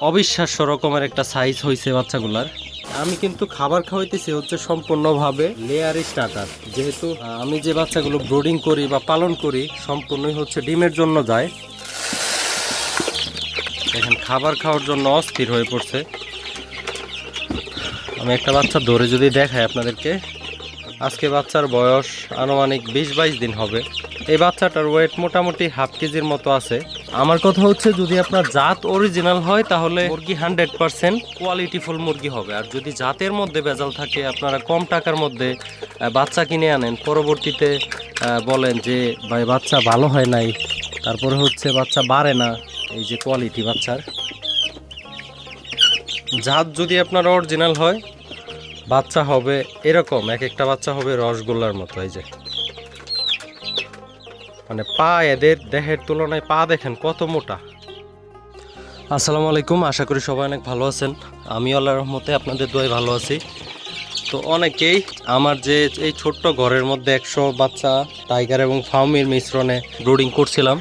অবিশ্বাস্য রকমের একটা সাইজ হয়েছে বাচ্চাগুলার। আমি কিন্তু খাবার খাওয়াইতেছি হচ্ছে সম্পূর্ণভাবে লেয়ার স্টার্টার যেহেতু আমি যে বাচ্চাগুলো ব্রোডিং করি বা পালন করি, সম্পূর্ণই হচ্ছে ডিমের জন্য যায়। দেখেন, খাবার খাওয়ার জন্য অস্থির হয়ে পড়ছে। আমি একটা বাচ্চা ধরে যদি দেখাই আপনাদেরকে, আজকে বাচ্চার বয়স আনুমানিক বিশ বাইশ দিন হবে। এই বাচ্চাটার ওয়েট মোটামুটি হাফ কেজির মতো আছে। আমার কথা হচ্ছে যদি আপনার জাত অরিজিনাল হয়, তাহলে মুরগি হান্ড্রেড পার্সেন্ট কোয়ালিটিফুল মুরগি হবে। আর যদি জাতের মধ্যে ভেজাল থাকে, আপনারা কম টাকার মধ্যে বাচ্চা কিনে আনেন। পরবর্তীতে বলেন যে, ভাই, বাচ্চা ভালো হয় নাই। তারপরে হচ্ছে বাচ্চা বাড়ে না। এই যে কোয়ালিটি বাচ্চার। জাত যদি আপনার অরিজিনাল হয়, বাচ্চা হবে এরকম। এক একটা বাচ্চা হবে রসগোল্লার মতো, এই যে। মানে পা এদের দেহের তুলনায় পা দেখেন কত মোটা। আসসালামু আলাইকুম, আশা করি সবাই অনেক ভালো আছেন। আমি আল্লাহ রহমতে আপনাদের দোয়াই ভালো আছি। তো অনেকেই আমার যে এই ছোট্ট ঘরের মধ্যে একশো বাচ্চা, টাইগার এবং ফাউমির মিশ্রণে ব্রুডিং করছিলাম,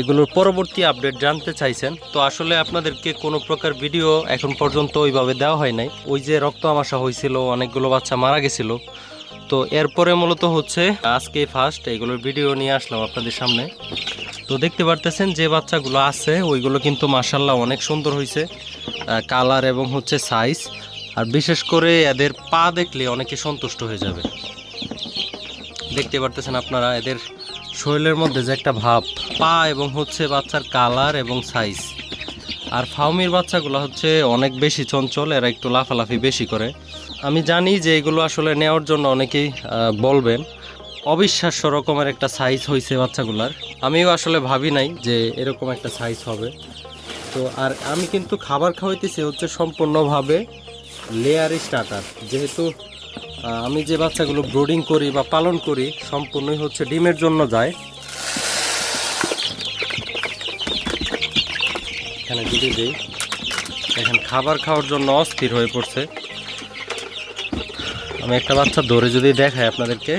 এগুলোর পরবর্তী আপডেট জানতে চাইছেন। তো আসলে আপনাদেরকে কোনো প্রকার ভিডিও এখন পর্যন্ত ওইভাবে দেওয়া হয় নাই। ওই যে রক্ত আমাশা হয়েছিল, অনেকগুলো বাচ্চা মারা গেছিল। তো এরপরে মূলত হচ্ছে আজকে ফার্স্ট এগুলোর ভিডিও নিয়ে আসলাম আপনাদের সামনে। তো দেখতে পারতেছেন যে বাচ্চাগুলো আছে, ওইগুলো কিন্তু মাসাল্লাহ অনেক সুন্দর হয়েছে কালার এবং হচ্ছে সাইজ আর বিশেষ করে এদের পা দেখলে অনেকে সন্তুষ্ট হয়ে যাবে। দেখতে পারতেছেন আপনারা এদের শরীরের মধ্যে যে একটা ভাব, পা এবং হচ্ছে বাচ্চার কালার এবং সাইজ আর ফাউমির বাচ্চাগুলো হচ্ছে অনেক বেশি চঞ্চল, এরা একটু লাফালাফি বেশি করে। আমি জানি যে এগুলো আসলে নেওয়ার জন্য অনেকেই বলবেন, অবিশ্বাস্য রকমের একটা সাইজ হয়েছে বাচ্চাগুলার। আমিও আসলে ভাবি নাই যে এরকম একটা সাইজ হবে। তো আর আমি কিন্তু খাবার খাওয়াইতেছি হচ্ছে সম্পূর্ণভাবে লেয়ার স্টার্টার যেহেতু আমি যে বাচ্চাগুলো ব্রোডিং করি বা পালন করি, সম্পূর্ণই হচ্ছে ডিমের জন্য যায়। যদি দিই, এখন খাবার খাওয়ার জন্য অস্থির হয়ে পড়ছে। আমি একটা বাচ্চা ধরে যদি দেখাই আপনাদেরকে,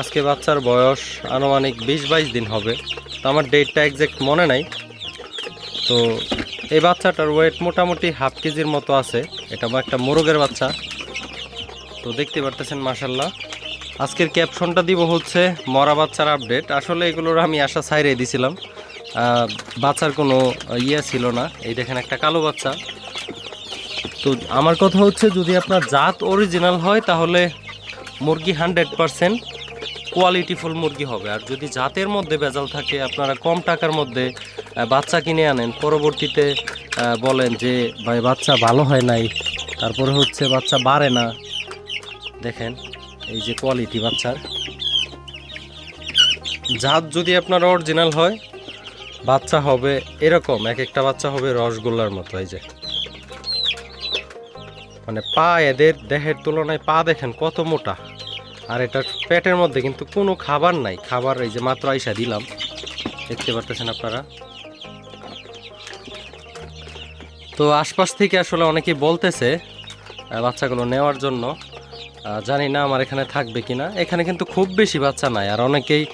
আজকে বাচ্চার বয়স আনুমানিক বিশ বাইশ দিন হবে। তো আমার ডেটটা একজ্যাক্ট মনে নাই। তো এই বাচ্চাটার ওয়েট মোটামুটি হাফ কেজির মতো আছে। এটা আমার একটা মোরগের বাচ্চা। তো দেখতে পারতেছেন মাসাল্লাহ আজকের ক্যাপশনটা দিব হচ্ছে, মরা বাচ্চার আপডেট আসলে এগুলোর আমি আশা সাইরে দিছিলাম। বাচ্চার কোনো ইয়ে ছিল না। এই দেখেন একটা কালো বাচ্চা। তো আমার কথা হচ্ছে, যদি আপনার জাত অরিজিনাল হয়, তাহলে মুরগি হান্ড্রেড পারসেন্ট কোয়ালিটিফুল মুরগি হবে। আর যদি জাতের মধ্যে ভেজাল থাকে, আপনারা কম টাকার মধ্যে বাচ্চা কিনে আনেন। পরবর্তীতে বলেন যে, ভাই, বাচ্চা ভালো হয় নাই। তারপরে হচ্ছে বাচ্চা বাড়ে না। দেখেন, এই যে কোয়ালিটি বাচ্চার। জাত যদি আপনার অরিজিনাল হয় বাচ্চা হবে এরকম এক একটা বাচ্চা হবে রসগোল্লার মতো, এই যে। মানে পা এদের দেহের তুলনায় পা দেখেন কত মোটা। আর এটা পেটের মধ্যে কিন্তু কোনো খাবার নাই। খাবার এই যে মাত্র আইসা দিলাম। দেখতে পারতেছেন আপনারা? তো আশপাশ থেকে আসলে অনেকেই বলতেছে বাচ্চাগুলো নেওয়ার জন্য। জানি না আমার এখানে থাকবে কিনা। এখানে কিন্তু খুব বেশি বাচ্চা নাই, আর অনেকেই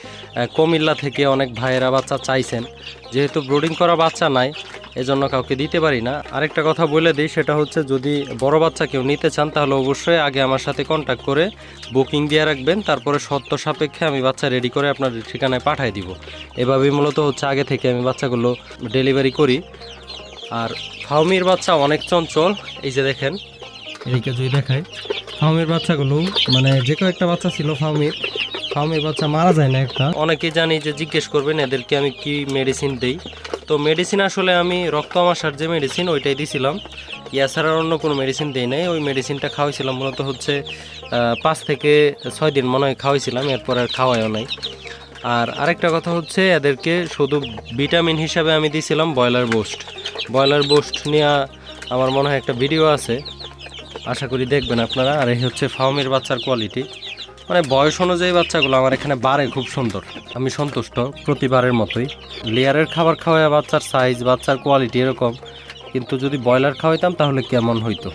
কুমিল্লা থেকে অনেক ভাইয়েরা বাচ্চা চাইছেন। যেহেতু ব্রুডিং করা বাচ্চা নাই, এজন্য কাউকে দিতে পারি না। আরেকটা কথা বলে দিই, সেটা হচ্ছে যদি বড় বাচ্চা কেউ নিতে চান, তাহলে অবশ্যই আগে আমার সাথে কন্ট্যাক্ট করে বুকিং দিয়ে রাখবেন। তারপরে সত্য সাপেক্ষে আমি বাচ্চা রেডি করে আপনার ঠিকানায় পাঠিয়ে দিব। এভাবেই মূলত হচ্ছে আগে থেকে আমি বাচ্চাগুলো ডেলিভারি করি। আর ফাউমির বাচ্চা অনেক চঞ্চল, এই যে দেখেন। এদিকে যদি দেখায় ফাউমির বাচ্চাগুলো মানে যে কয়েকটা বাচ্চা ছিল ফাউমির ফাউমির বাচ্চা মারা যায় না একটা। অনেকেই জানি যে জিজ্ঞেস করবেন এদেরকে আমি কি মেডিসিন দেই। তো মেডিসিন আসলে আমি রক্ত আমাশার যে মেডিসিন ওইটাই দিছিলাম। এছাড়া অন্য কোনো মেডিসিন দেই নাই, ওই মেডিসিনটা খাওয়াইছিলাম, মূলত হচ্ছে পাঁচ থেকে ছয় দিন মনে হয় খাওয়াইছিলাম, এরপর আর খাওয়াইও নাই। আর আরেকটা কথা হচ্ছে, এদেরকে শুধু ভিটামিন হিসাবে আমি দিয়েছিলাম ব্রয়লার বোস্ট ব্রয়লার বোস্ট নিয়ে আমার মনে হয় একটা ভিডিও আছে। আশা করি দেখবেন আপনারা। আর এই হচ্ছে ফার্মের বাচ্চার কোয়ালিটি মানে বয়স অনুযায়ী বাচ্চাগুলো আমার এখানে বাড়ে খুব সুন্দর। আমি সন্তুষ্ট প্রতিবারের মতোই। লেয়ারের খাবার খাওয়ায় বাচ্চার সাইজ বাচ্চার কোয়ালিটি এরকম। কিন্তু যদি ব্রয়লার খাওয়াইতাম তাহলে কেমন হইতো?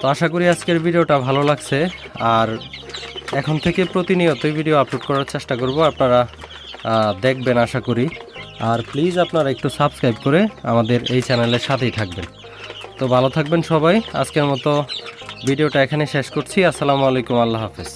তো আশা করি আজকের ভিডিওটা ভালো লাগছে। আর এখন থেকে প্রতিনিয়তই ভিডিও আপলোড করার চেষ্টা করব। আপনারা দেখবেন আশা করি। আর প্লিজ আপনারা একটু সাবস্ক্রাইব করে আমাদের এই চ্যানেলের সাথেই থাকবেন। তো ভালো থাকবেন সবাই। আজকের মতো ভিডিওটা এখানে শেষ করছি। আসসালামু আলাইকুম আল্লাহ হাফেজ।